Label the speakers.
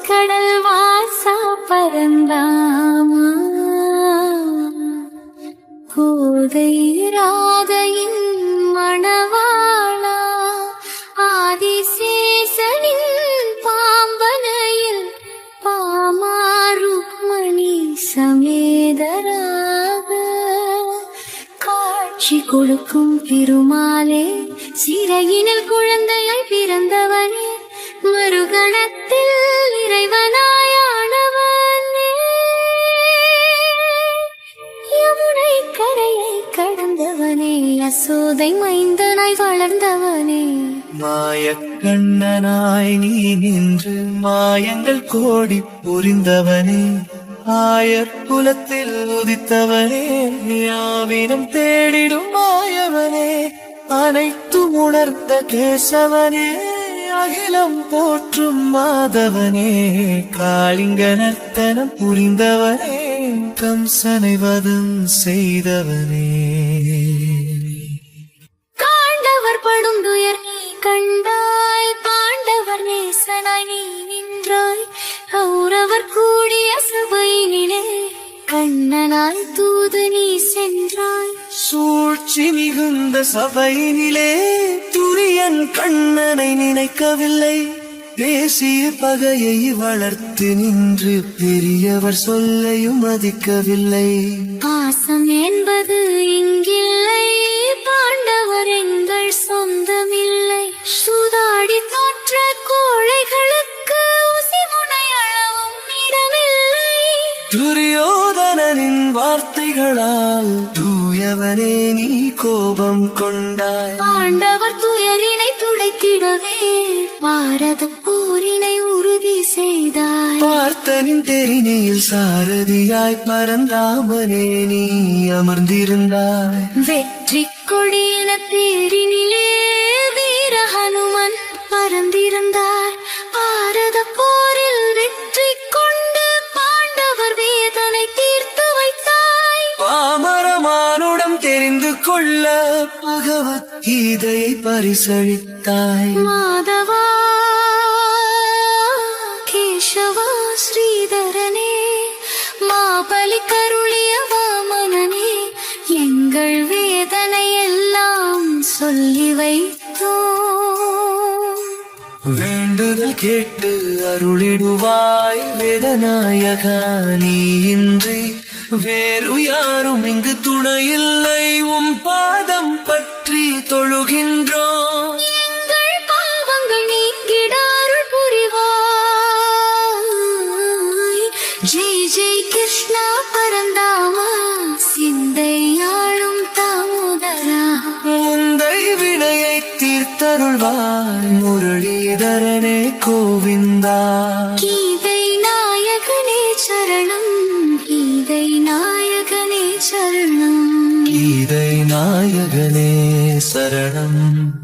Speaker 1: கடல் வாசா பரந்தாமா? கோதை ராதையின் மணவாளா? ஆதிசேசனின் பாம்பனையில் பாமாருக்மணி சமேதராக. காட்சி கொடுக்கும் பெருமாளே சிறையினில் குழந்தையாய் பிறந்தவனே. மறுகணத்தில் இறைவனாயானவனே. யமுனை கரையை கடந்தவனே யசோதை மைந்தனாய் வளர்ந்தவனே.
Speaker 2: மாயக்கண்ணனாய் நீ நின்று மாயங்கள் கோடி புரிந்தவனே. ஆயர் குலத்தில் உதித்தவனே யாவினம் தேடிடும் மாயவனே. அனைத்தும் உணர்ந்த கேசவனே. அகிலம் போற்றும் மாதவனே காளிங்க நர்த்தனம் புரிந்தவனே கம்சனை வதம் செய்தவனே.
Speaker 1: காண்டவர் படும் துயர் நீ கண்டாய் பாண்டவர் நேசனாய் நீ நின்றாய் கௌரவர் கூடிய சபையினிலே கண்ணனாய் தூது நீ சென்றாய்.
Speaker 2: சூழ்ச்சி மிகுந்த சபையினிலே துரியன் கண்ணனை நினைக்கவில்லை. தேசிய பகையை வளர்த்து நின்று பெரியவர் சொல்லையும் மதிக்கவில்லை.
Speaker 1: பாசம் என்பது இங்கில்லை. பாண்டவர் எங்கள் சொந்தமில்லை. சூதாடி தோற்ற கோழைகளுக்கு இடமில்லை.
Speaker 2: துரியோதனனின் வார்த்தைகளால் தூயவனே நீ கோபம் கொண்டாய்.
Speaker 1: பாண்டவர் துயரினை துடைத்திடவே பாரத போரினை உறுதி செய்தாய்.
Speaker 2: பார்த்தனின் தெரினியில் சாரதியாய் பரந்தாமனே நீ அமர்ந்திருந்தாய்.
Speaker 1: வெற்றி கொடியின தேரினிலே
Speaker 2: கொள்ள பகவத் பகவத்கீதையை பரிசளித்தாய்.
Speaker 1: மாதவா கேசவா ஸ்ரீதரனே மாபலி கருளிய வாமனனே எங்கள் வேதனை எல்லாம் சொல்லி வைத்தோம்
Speaker 2: வேண்டுதல் கேட்டு அருளிடுவாய் வேதநாயகா நீ இன்றி வேறு யாரும் இங்கு துணையில்லை. உம் பாதம் பற்றி தொழுகின்றோம்.
Speaker 1: ஜெய் ஜெய் கிருஷ்ணா பரந்தாமா.
Speaker 2: சிந்தை தீர்த்தருள்வாய் முரளிதரனே கோவிந்தா.
Speaker 1: கீதை நாயகனே சரணம் கீதை நாயகனே சரணம்.
Speaker 2: கீதை நாயகனே சரணம்.